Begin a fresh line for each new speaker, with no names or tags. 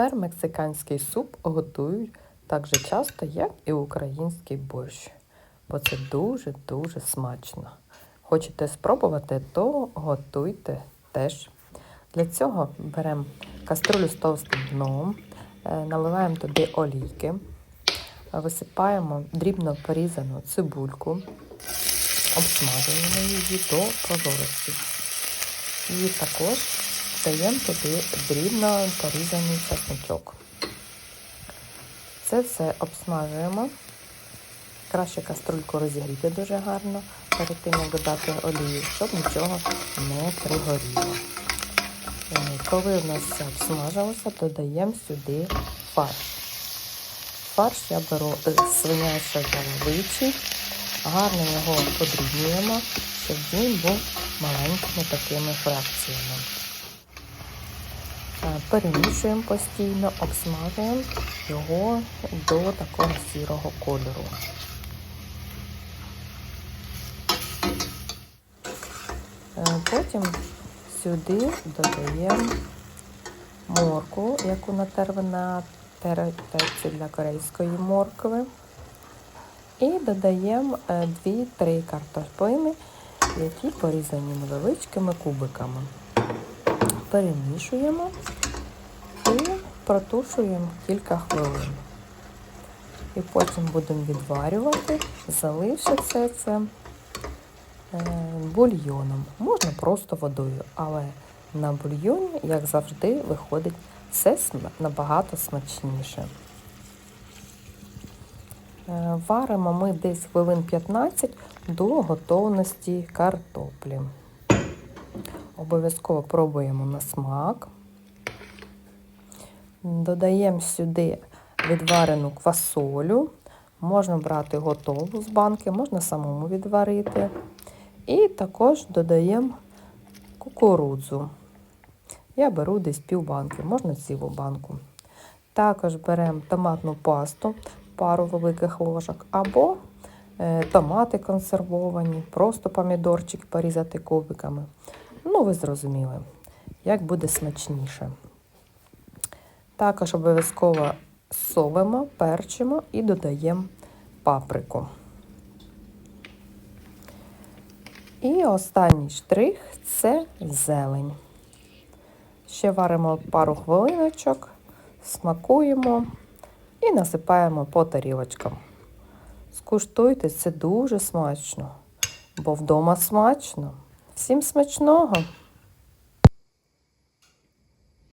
Тепер мексиканський суп готують так же часто, як і український борщ, бо це дуже-дуже смачно. Хочете спробувати, то готуйте теж. Для цього беремо каструлю з товстим дном, е, наливаємо туди олійки, висипаємо дрібно порізану цибульку, обсмажуємо її до прозорості. І також даємо туди дрібно порізаний чесночок. Це все обсмажуємо. Краще каструльку розігріти дуже гарно перед тим, як додати олію, щоб нічого не пригоріло. Е, Коли в нас все обсмажилося, додаємо сюди фарш. Фарш я беру свинячий яловичий, гарно його подрібнюємо, щоб він був маленькими такими фракціями. Е, Перемішуємо постійно, обсмажуємо його до такого сірого кольору. Е, Потім сюди додаємо моркву, яку натерли на терці для корейської моркви. І додаємо 2-3 картоплини, які порізані невеличкими кубиками. Перемішуємо і протушуємо кілька хвилин. І потім будемо відварювати, заливши все це е, бульйоном. Можна просто водою, але на бульйоні, як завжди, виходить все набагато смачніше. Е, Варимо ми десь хвилин 15 до готовності картоплі. Обов'язково пробуємо на смак. Додаємо сюди відварену квасолю. Можна брати готову з банки, можна самому відварити. І також додаємо кукурудзу. Я беру десь пів банки, можна цілу банку. Також беремо томатну пасту, пару великих ложок, або томати консервовані, просто помідорчик порізати кубиками. Ну, ви зрозуміли, як буде смачніше. Також обов'язково солимо, перчимо і додаємо паприку. І останній штрих це зелень. Ще варимо пару хвилиночок, смакуємо і насипаємо по тарілочкам. Скуштуйте, це дуже смачно, бо вдома смачно. Всім смачного!